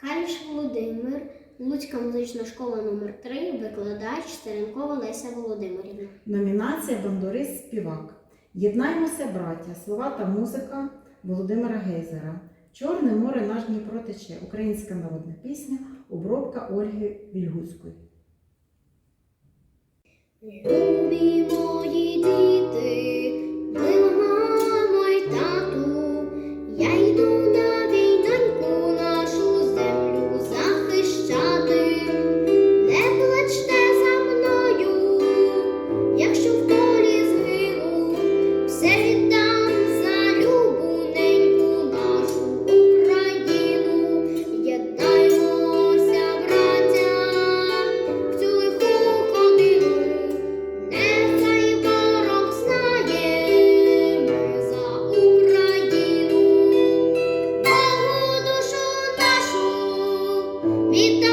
Каліш Володимир, Луцька музична школа номер 3 викладач Стеренкова Леся Володимирівна. Номінація Бандурист співак. Єднаймося, браття, слова та музика Володимира Гейзера. Чорне море наш Дніпро тече. Українська народна пісня, обробка Ольги Вільгуцької. Любі мої діти, Leave